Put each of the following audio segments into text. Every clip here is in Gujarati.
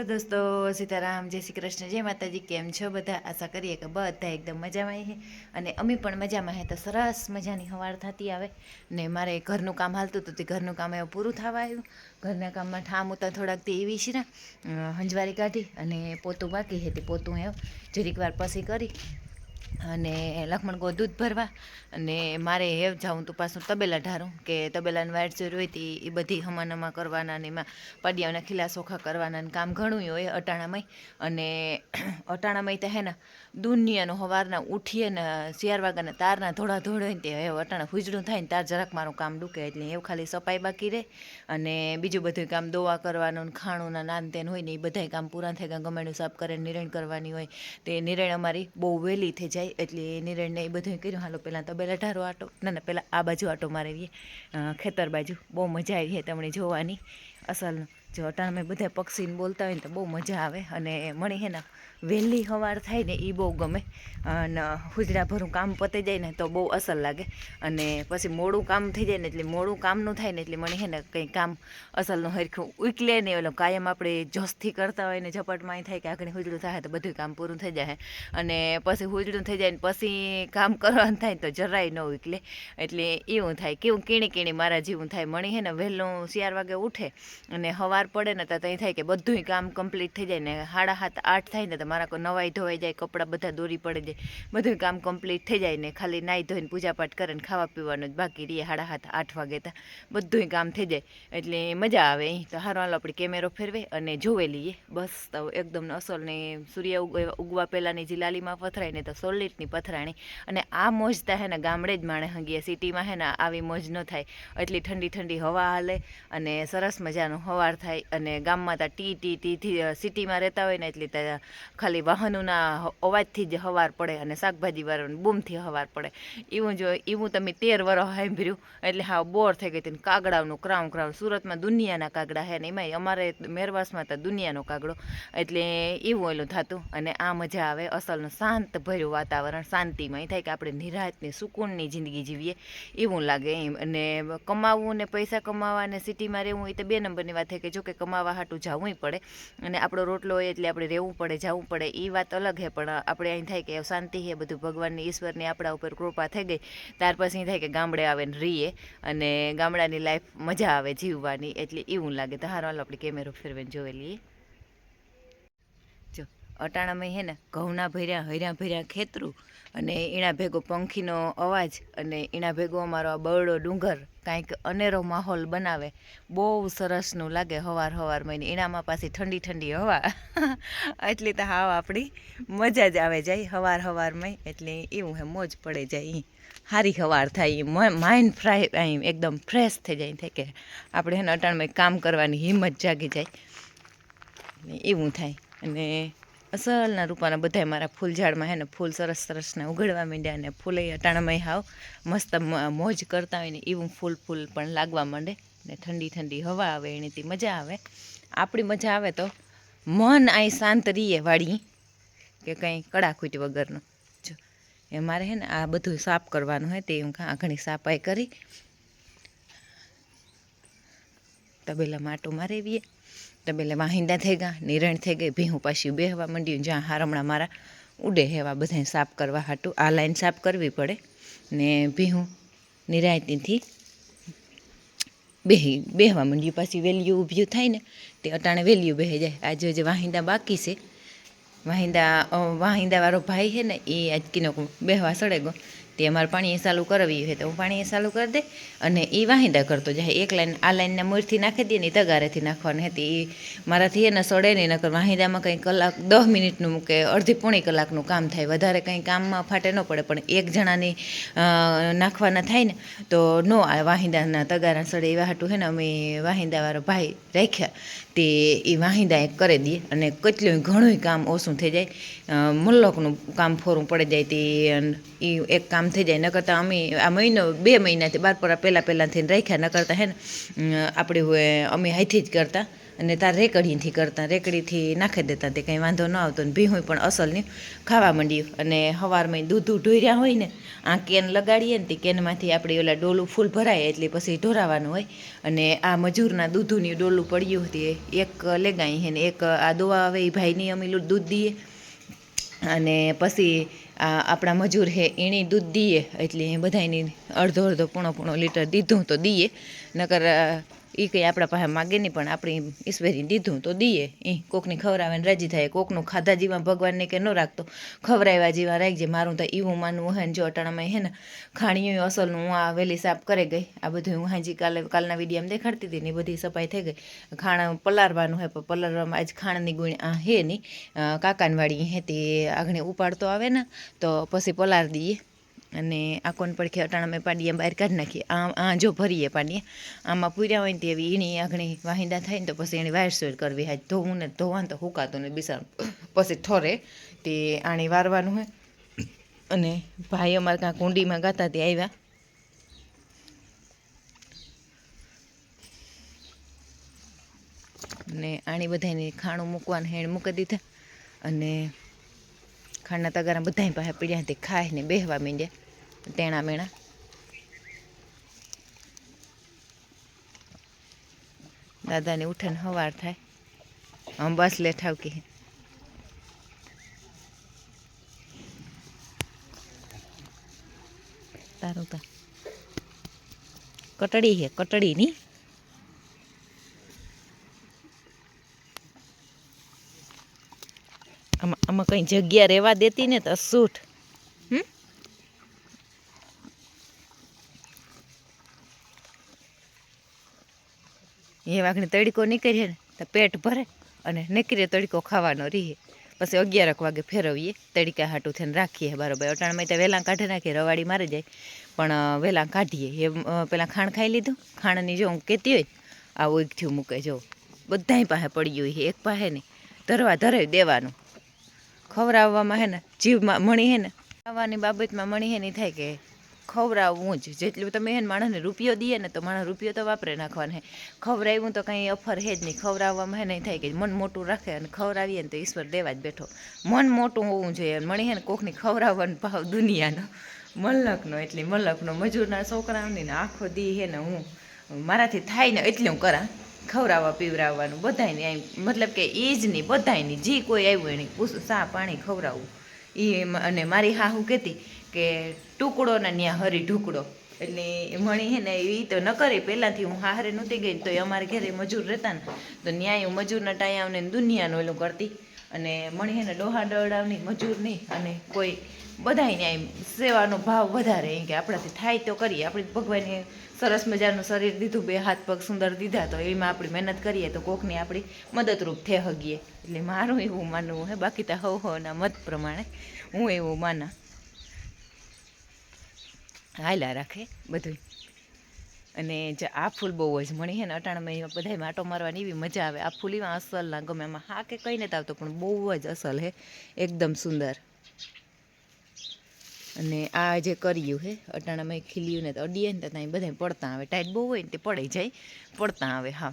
હેલો દોસ્તો, સીતારામ, જય શ્રી કૃષ્ણ, જય માતાજી, કેમ છો બધા? આશા કરીએ કે બધા એકદમ મજામાં છે અને અમે પણ મજામાં હે, તો સરસ મજાની હવાર થતી આવે. ને મારે ઘરનું કામ હાલતું હતું, તે ઘરનું કામ એવું પૂરું થવા આવ્યું. ઘરના કામમાં ઠામ ઉતા થોડાક તે એવી છે ને હંજવારી કાઢી અને પોતું બાકી હતી પોતું એવું જરીક વાર પછી કરી. અને લખમણ ગો દૂધ ભરવા અને મારે હેવ જાઉં તો પાછું તબેલા ઢારું કે તબેલાની વાટ જોઈ હોય તે એ બધી હમાનમા કરવાના ને એમાં પડિયાના ખીલા સોખા કરવાના ને કામ ઘણું હોય અટાણામાં અને અટાણામાં તો હે ને દુનિયાનો સવારના ઉઠીએ ને ચાર વાગ્યાના તારના ધોળા ધોળ હોય ને તે હવે અટાણા હુજડું થાય ને તાર જરાક મારું કામ ડૂકે એટલે એવું ખાલી સફાઈ બાકી રહે. અને બીજું બધું કામ દોવા કરવાનું ને ખાણુંના નાન તેન હોય ને એ બધાય કામ પૂરા થાય ગમેણું સાફ કરે નિરણ કરવાની હોય. તે નિરણ અમારી બહુ વહેલી થઈ જાય. એટલે નિર્ણય એ બધું કર્યું. હાલો પહેલાં તો પહેલાં ઢારો આટો. ના ના પહેલાં આ બાજુ આટો મારેવીએ ખેતર બાજુ. બહુ મજા આવી છે તમને જોવાની. અસલનું. જો અટાણે બધા પક્ષીને બોલતા હોય ને તો બહુ મજા આવે. અને મણી હે ને વહેલી સવાર થાય ને એ બહુ ગમે. અને હુજરાભરું કામ પતી જાય ને તો બહુ અસર લાગે. અને પછી મોડું કામ થઈ જાય ને એટલે મોડું કામનું થાય ને એટલે મને હે ને કંઈ કામ અસલનું હરખું ઉકલે નહીં ઓલો કાયમ આપણે જોશથી કરતા હોય ને ઝપટમાં થાય કે આગળ હુજડું થાય તો બધું કામ પૂરું થઈ જાય. અને પછી હુજડું થઈ જાય ને પછી કામ કરવાનું થાય તો જરાય ન ઉકલે. એટલે એવું થાય કેવું કીણી કીણી મારા જેવું થાય. મણી હે ને વહેલું ચાર વાગે ઉઠે અને સવાર પડે ને તો ત્યાં થાય કે બધુંય કામ કમ્પ્લીટ થઈ જાય ને સાડા સાત આઠ થાય ને તો મારા કોઈ નવાઈ ધોવાઈ જાય, કપડાં બધા દોરી પડી જાય, બધું કામ કમ્પ્લીટ થઈ જાય ને ખાલી નાહી ધોઈને પૂજાપાઠ કરે ને ખાવા પીવાનું જ બાકી રહીએ સાડા હાથ આઠ વાગે તા બધુંય કામ થઈ જાય. એટલે મજા આવે અહીં. તો હારો આપણે કેમેરો ફેરવે અને જોવે લઈએ. બસ તો એકદમ અસલ ને સૂર્ય ઉગ, ઉગવા પહેલાંની જે લાલીમાં પથરાય ને તો સોલિટની પથરાણી. અને આ મોજ તો હે ને ગામડે જ માણે હંગીએ. સિટીમાં હે ને આવી મોજ ન થાય. એટલી ઠંડી ઠંડી હવા હાલે અને સરસ મજાનું હવાર થાય અને ગામમાં ત્યાં ટી ટી ટી સિટીમાં રહેતા હોય ને એટલે ત્યાં ખાલી વાહનોના અવાજથી જ હવાર પડે અને શાકભાજી વાળાને બૂમથી હવાર પડે. એવું જો એવું તમે તેર વરસ સાંભળ્યું, એટલે હા બોર થઈ ગઈ હતી કાગડાનું ક્રાઉન ક્રાઉન. સુરતમાં દુનિયાના કાગડા હે ને એમાંય અમારે મેરવાસમાં તો દુનિયાનો કાગડો. એટલે એવું એલું થતું અને આ મજા આવે અસલનું શાંત ભર્યું વાતાવરણ, શાંતિમય થાય કે આપણે નિરાતની, સુકૂનની જિંદગી જીવીએ. એવું લાગે એમ. અને કમાવવું ને પૈસા કમાવા ને સિટીમાં રહેવું એ તો બે નંબરની વાત થાય કે જો કે કમાવા હાટું જવું પડે. અને આપણો રોટલો હોય એટલે આપણે રહેવું પડે, જવું પડે એ વાત અલગ છે પણ આપણે અહીં થાય કે શાંતિ છે બધું, ભગવાનની, ઈશ્વરની આપણા ઉપર કૃપા થઈ ગઈ, ત્યાર પછી થાય કે ગામડે આવે ને રીએ, અને ગામડાની લાઈફ મજા આવે જીવવાની, એટલે એવું લાગે. તો હારો, હાલો, આપણે કેમેરો ફેરવીને જોયેલી જો, અટાણામાં હે ને, ઘઉંના ભર્યા, હર્યા ભર્યા ખેતરું અને એના ભેગો પંખીનો અવાજ અને એના ભેગો અમારો આ બરડો ડુંગર કાંઈક અનેરો માહોલ બનાવે. બહુ સરસનું લાગે હવાર હવાર મહિને એનામાં પાછી ઠંડી ઠંડી હવા. એટલી તો હાવ આપણી મજા જ આવે જાય હવાર હવારમાં એટલે એવું હે મોજ પડે જાય સારી હવાર થાય માઇન્ડ ફ્રાય અહીં એકદમ ફ્રેશ થઈ જાય થાય કે આપણે એને અટાણમાં કામ કરવાની હિંમત જાગી જાય. એવું થાય. અને અસલના રૂપાના બધાય મારા ફૂલ ઝાડમાં હે ને ફૂલ સરસ સરસના ઉગડવા માંડ્યા અને ફૂલે અટાણામાં હાવ. મસ્ત મોજ કરતા હોય ને એવું ફૂલ ફૂલ પણ લાગવા માંડે ને ઠંડી ઠંડી હવા આવે એનીથી મજા આવે. આપણી મજા આવે તો મન અહીં શાંત રહીએ વાળી કે કંઈ કડાખૂટ વગરનું. જો, એ મારે હે ને આ બધું સાફ કરવાનું હોય તે હું ઘણી સાફાઈ કરી. તબેલા માટો મારેવીએ તબેલે વાહિંદા થઈ ગયા નિરણ થઈ ગઈ, ભીહું પાછી બેહવા માંડ્યું, જ્યાં હારમણા મારા ઉડે હેવા બધાય સાફ કરવા હાટું. આ લાઈન સાફ કરવી પડે. ને ભીહું નિરાયતીથી બેહી, બેહવા માંડ્યું. પાછી વેલ્યુ ઊભ્યું થાય ને, તે અટાણે વેલ્યુ બેહી જાય. આજે જે વાહિંદા બાકી છે. વાહિંદા વાહિંદાવાળો ભાઈ છે ને, એ આજ કીનો બેહવા સડે ગયો. તે અમારે પાણી ચાલુ કરાવી હોય તો હું પાણી ચાલુ કરી દે અને એ વાહિંદા કરતો જાય. એક લાઈન આ લાઈનને મૂળથી નાખી દે ને તગારેથી નાખવાની હતી. એ મારાથી એને સડે નહીં નકર વાહિંદામાં કંઈ કલાક દસ મિનિટનું મૂકે અડધી પોણી કલાકનું કામ થાય. વધારે કંઈ કામમાં ફાટે ન પડે પણ એક જણાની નાખવાના થાય ને તો નો આ વાહિંદાના તગારા સડે એવા હાટું હે ને અમે વાહિંદાવાળો ભાઈ રાખ્યા. તે એ વાહિંદા એક કરી દઈએ અને કેટલું ઘણું કામ ઓછું થઈ જાય. અ, કામ ફોરું પડી જાય તે એ એક કામ થઈ જાય. ન કરતાં અમે આ મહિનો, બે મહિનાથી બાર પરા પહેલાં પહેલાંથી રાખ્યા. ન કરતાં હે ને આપણે હોય, અમે હાઈથી જ કરતા અને તાર રેકડીથી કરતા. રેકડીથી નાખી દેતા તે, કંઈ વાંધો ન આવતો ને ભીહું પણ અસલની ખાવા માંડ્યું અને સવારમાં દૂધ ઢોર્યા હોય ને, આ કેન લગાડીએ ને તે કેનમાંથી આપણે ઓલા ડોલું ફૂલ ભરાય એટલે પછી ઢોરાવાનું હોય. અને આ મજૂરના દૂધનું ડોલું પડ્યું હતું એક લેગાઈ હે ને, એક આ દોવા આવે એ ભાઈની અમે દૂધ દઈએ અને પછી આ આપણા મજૂર હે, એણી દૂધ દઈએ એટલે બધાની અડધો અડધો પોણો પોણો લીટર દીધું તો દઈએ નકર એ કંઈ આપણા પાસે માગે નહીં, પણ આપણી ઈશ્વરી દીધું તો દઈએ એ કોકની ખવરાવીને રાજી થાય. કોકનું ખાધા જીવા ભગવાનને કે ન રાખતો. ખવરાવ્યા જેવા રાખજે. મારું તો એવું માનવું હે ને, જો અટાણામાં હે ને ખાણીયું અસલનું હું આ વહેલી સાફ કરે ગઈ. આ બધું હું હાજી કાલે, કાલના વિડીયામાં દેખાડતી હતી ને એ બધી સફાઈ થઈ ગઈ. ખાણ પલારવાનું હે, પણ પલારવામાં આજ ખાણની ગુણ આ હે નહીં. કાકાનવાડી હે તે આગળ ઉપાડતો આવે ને, તો પછી પલાર દઈએ. અને આ કોણ પડખે અટાણા પાડીએ, બહાર કાઢી નાખીએ. આ આ જો ભરીએ પાડીએ. આમાં પૂર્યા હોય ને તે એવી ઈણી આગણી વાહિંદા થાય ને તો પછી એની વાયર સોર કરવી હાથ ધોવું ને ધોવાનું તો હુકાતું ને બિસાર પછી ઠરે તે આણી વારવાનું હોય. અને ભાઈ અમારે કાં કુંડીમાં ગાતા તે આવ્યા. અને આણી બધાને ખાણું મૂકવાનું હેણ મૂકી દીધા. અને ખાંડના તગારા બધાય પાસે પીડ્યા તે ખાય ને બેહવા માંડ્યા. ટેણા મેણા. દાદાને ઉઠે ને હવાર થાય. આમ બસ લે ઠાવકી તારું તા. કટડી હે, કટડી ની? આમાં કંઈ જગ્યા રહેવા દેતી ને તો સૂટ. એ વાગણી તડકો નીકળીએ ને તો પેટ ભરે અને નીકળીએ તડકો ખાવાનો રહીએ પછી અગિયારક વાગે ફેરવીએ, તડકા હાટું થઈને રાખીએ બરાબર અટાણમાં ત્યાં વહેલા કાઢી નાખીએ રવાડી મારી જાય. પણ વહેલા કાઢીએ. એ પેલા ખાણ ખાઈ લીધું. ખાણની જો હું કહેતી હોય, આવું એક થયું મૂકે જો. બધાય પાસે પડ્યું હોય એક પાસે નહીં. ધરવા ધરાવી દેવાનું. ખવડાવવામાં હે ને જીવમાં મણી હે ને, ખાવાની બાબતમાં મણી હે નહીં થાય કે ખવડાવવું જ. જેટલું તમે હે ને માણસને રૂપિયો દઈએ ને, તો માણસ રૂપિયો તો વાપરે નાખવાનો હે. ખવડાવ્યું તો કંઈ અફર હે જ નહીં. ખવડાવવામાં હે નહીં થાય કે મન મોટું રાખે અને ખવડાવીએ ને તો ઈશ્વર દેવા જ બેઠો. મન મોટું હોવું જોઈએ મણી હે ને, કોકની ખવડાવવાનો ભાવ દુનિયાનો. મલકનો એટલે મલકનો, મજૂરના છોકરાઓની ને આખો દી હે ને હું, મારાથી થાય ને એટલે હું કરા. ખવડાવવા, પીવડાવવાનું, બધાયને એમ, મતલબ કે એ જ નહીં બધાયની, જે કોઈ આવ્યું એને પૂછ પાણી ખવડાવવું એ અને મારી હાહુ કહેતી કે ટુકડો ને ત્યાં હરી ઢુકડો. એટલે મણી હે ને એ તો ન કરે. પહેલાંથી હું હારે નહોતી ગઈ તો એ અમારે ઘરે મજૂર રહેતા ને, તો ન્યાય મજૂરના ટાયાઓને દુનિયાનું એલું કરતી. અને મણી એને ડોહા દડાવની મજૂર નહીં, અને કોઈ બધાય એમ સેવાનો ભાવ વધારે, એમ કે આપણાથી થાય તો કરીએ. આપણે ભગવાને સરસ મજાનું શરીર દીધું, બે હાથ પગ સુંદર દીધા, તો એમાં આપણી મહેનત કરીએ તો કોકની આપણી મદદરૂપ થઈ હગીએ એટલે મારું એવું માનવું હે, બાકી તો હવ હવના મત પ્રમાણે હું એવું માના. હાલા રાખે બધું અને જે આ ફૂલ બહુ જ મળી હે ને, અટાણામાં બધા માટો મારવાની એવી મજા આવે. આ ફૂલ એમાં અસલ ના ગમે એમાં હા કે કંઈ નથી આવતો, પણ બહુ જ અસલ હે એકદમ સુંદર. અને આ જે કર્યું હે અટાણામાં ખીલ્યું ને તો અડીએ ને તો ત્યાં બધા પડતા આવે. ટાઈટ બહુ હોય ને તે પડી જાય, પડતા આવે, હા.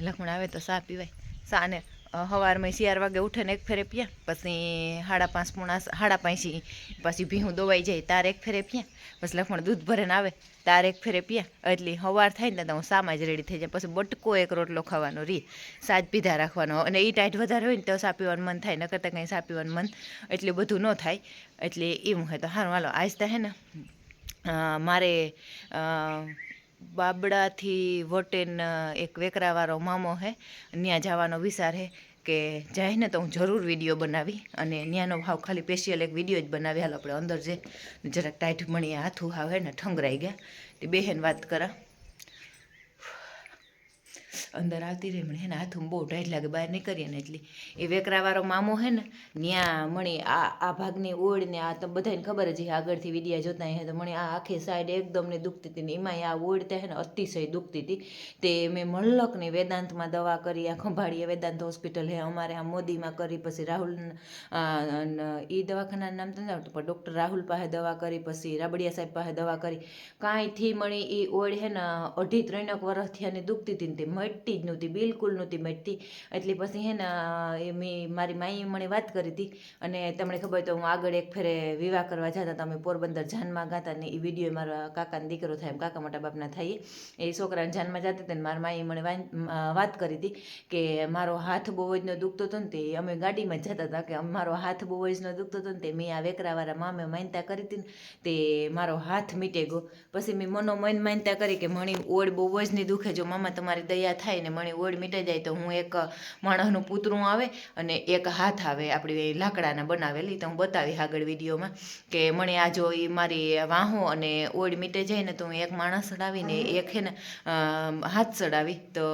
લખમણ આવે તો સા પીવાય. સા ને સવારમાં ચાર વાગે ઉઠીને એક ફેરે પીએ, પછી સાડા પાંચ પૂણા સાડા પાંચી પછી ભીહું દોવાઈ જાય, તારે એક ફેરે પીએ, પછી લખણ દૂધ ભરીને આવે, તારે એક ફેરે પીએ, એટલે સવાર થાય ને તો હું સામા જ રેડી થઈ જાય, પછી બટકો એક રોટલો ખાવાનો રી, સાજ પીધા રાખવાનો, અને એ ટાઈટ વધારે હોય ને તો સા પીવાનું મન થાય ન કરતાં કંઈ સા પીવાનું મન, એટલે બધું ન થાય, એટલે એવું હોય તો સારું, હાલો, આજ તો હે ને મારે બાબડાથી વટેન એક વેકરાવાળો મામો હે ત્યાં જવાનો વિચાર હે કે જાય ને તો હું જરૂર વીડિયો બનાવી અને ત્યાંનો ભાવ ખાલી સ્પેશિયલ એક વીડિયો જ બનાવી. હાલ આપણે અંદર જે જરાક ટાઈટ મણી હાથું હે ને ઠંગરાઈ ગયા. તે બેહેન વાત કરા. અંદર આવતી રહી. મને એને ને હાથમાં બહુ ટાઈટ લાગે બહાર નીકળીએ ને એટલી. એ વેકરાવાળો મામો હે ને ત્યાં મણી આ આ ભાગની ઓળ ને આ તો બધાને ખબર જ આગળથી વિડિયા જોતા હે તો મણી આ આખી સાઈડ એકદમ ને દુખતી હતી ને એમાંય આ ઓળ તે હે ને અતિશય દુખતી હતી. તે મેં મલ્લકની વેદાંતમાં દવા કરી, આ ખંભાળીએ વેદાંત હોસ્પિટલ હે, અમારે આ મોદીમાં કરી, પછી રાહુલ એ દવાખાનાનું નામ તો આવડતું પણ ડૉક્ટર રાહુલ પાસે દવા કરી, પછી રાબડિયા સાહેબ પાસે દવા કરી. કાંઈથી મળી એ ઓળ હે ને અઢી ત્રણેક વર્ષથી અને દુખતી હતી ને તે મટતી જ નહોતી, બિલકુલ નહોતી મટતી એટલે પછી હે ને, એ મેં, મારી માઈએ મને વાત કરી હતી અને તમને ખબર તો હું આગળ એક ફેરે વિવાહ કરવા જતા હતા, અમે પોરબંદર જાનમાં ગાતા ને એ વીડિયો મારા કાકાનો દીકરો થાય, એમ કાકા મોટા બાપના થાય એ. છોકરાને જાનમાં જતા હતા ને મારા માઈએ મને વાત કરી હતી કે મારો હાથ બહુ જ ન દુખતો હતો ને તે અમે ગાડીમાં જતા હતા કે મારો હાથ બહુ જ ન દુખતો હતો ને તે મેં આ વેકરાવાળા મામે માનતા કરી હતી ને તે મારો હાથ મીટે ગયો. પછી મેં મનો મન માનતા કરી કે મણી ઓળ બહુ જ નહીં દુખે, જો મામા તમારી દયા થાય ને મણી ઓળ મીટાઈ જાય તો હું એક માણસનું પૂતરું આવે અને એક હાથ આવે આપણી લાકડાના બનાવેલી. તો હું બતાવી આગળ વિડીયોમાં કે મણે આ જો એ મારી વાહો અને ઓળ મીટે જાય ને તો હું એક માણસ ચડાવીને એક હે ને હાથ ચડાવી. તો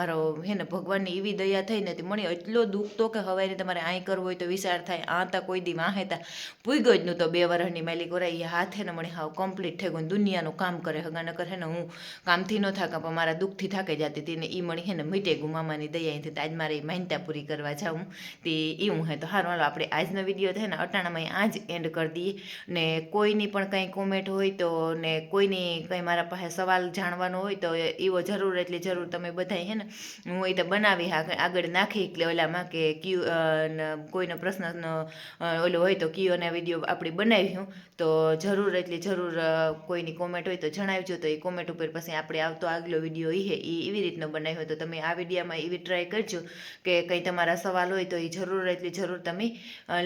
મારો હે ને ભગવાનની એવી દયા થઈ ને મણી એટલો દુખતો કે હવે તમારે આઈ કરવું હોય તો વિચાર થાય. આ તા કોઈ દી વાહે તા. પૂગ્યો જ નહોતો બે વર્ષની માલિક ઓરાઈ એ હાથે ને મને હાવ કમ્પ્લીટ થઈ ગયું દુનિયાનું કામ કરે હગા ન કરે ને હું કામથી ન થાકા પણ મારા દુઃખથી થાકે જતી. હતી ને એ મળી હે ને મીટે ગુમામાની દયા તો આજ મારે માન્યતા પૂરી કરવા જાઉં. તે એવું હે તો હારું, હાલો, આપણે આજનો વીડિયો છે ને અટાણામાં આ જ એન્ડ કરી દઈએ. ને કોઈની પણ કંઈ કોમેન્ટ હોય તો ને કોઈની કંઈ મારા પાસે સવાલ જાણવાનો હોય તો એવો જરૂર એટલી જરૂર તમે બધા હે ને હું એ તો બનાવી આગળ નાખી ઓલામાં કે ક્યુ કોઈનો પ્રશ્નનો ઓલો હોય તો ક્યુઓના વીડિયો આપણે બનાવ્યું તો જરૂર એટલી જરૂર કોઈની કોમેન્ટ હોય તો જણાવજો તો એ કોમેન્ટ ઉપર પછી આપણે આવતો આગલો વીડિયો એ એવી રીતનો બનાવ્યો હતો. તમે આ વિડીયામાં એવી ટ્રાય કરજો કે કંઈ તમારા સવાલ હોય તો એ જરૂર એટલી જરૂર તમે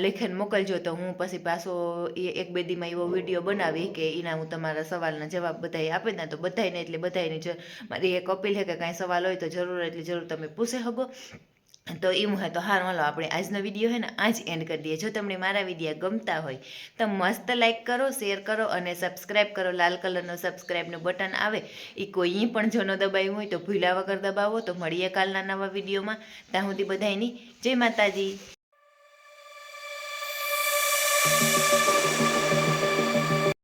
લેખન મોકલજો. તો હું પછી પાછો એ એક બે દીમાં એવો વીડિયો બનાવી કે એના હું તમારા સવાલના જવાબ બધાય આપી ને તો બધાયને એટલે બધાને મારી એક અપીલ છે કે કાંઈ સવાલ હોય તો જરૂર એટલી જરૂર તમે પૂછી શકો. તો એવું હોય તો હારું. હાલો, આપણે આજનો વીડિયો છે ને આ જ એન્ડ કરી દઈએ. જો તમને મારા વિડીયા ગમતા હોય, તો મસ્ત લાઇક કરો શેર કરો અને સબસ્ક્રાઇબ કરો. લાલ કલરનું સબસ્ક્રાઇબનું બટન આવે. એ કોઈ પણ જો ન દબાવ્યું હોય તો ભૂલા વગર દબાવો. તો મળીએ કાલના નવા વિડીયોમાં ત્યાં સુધી બધાયની જય માતાજી.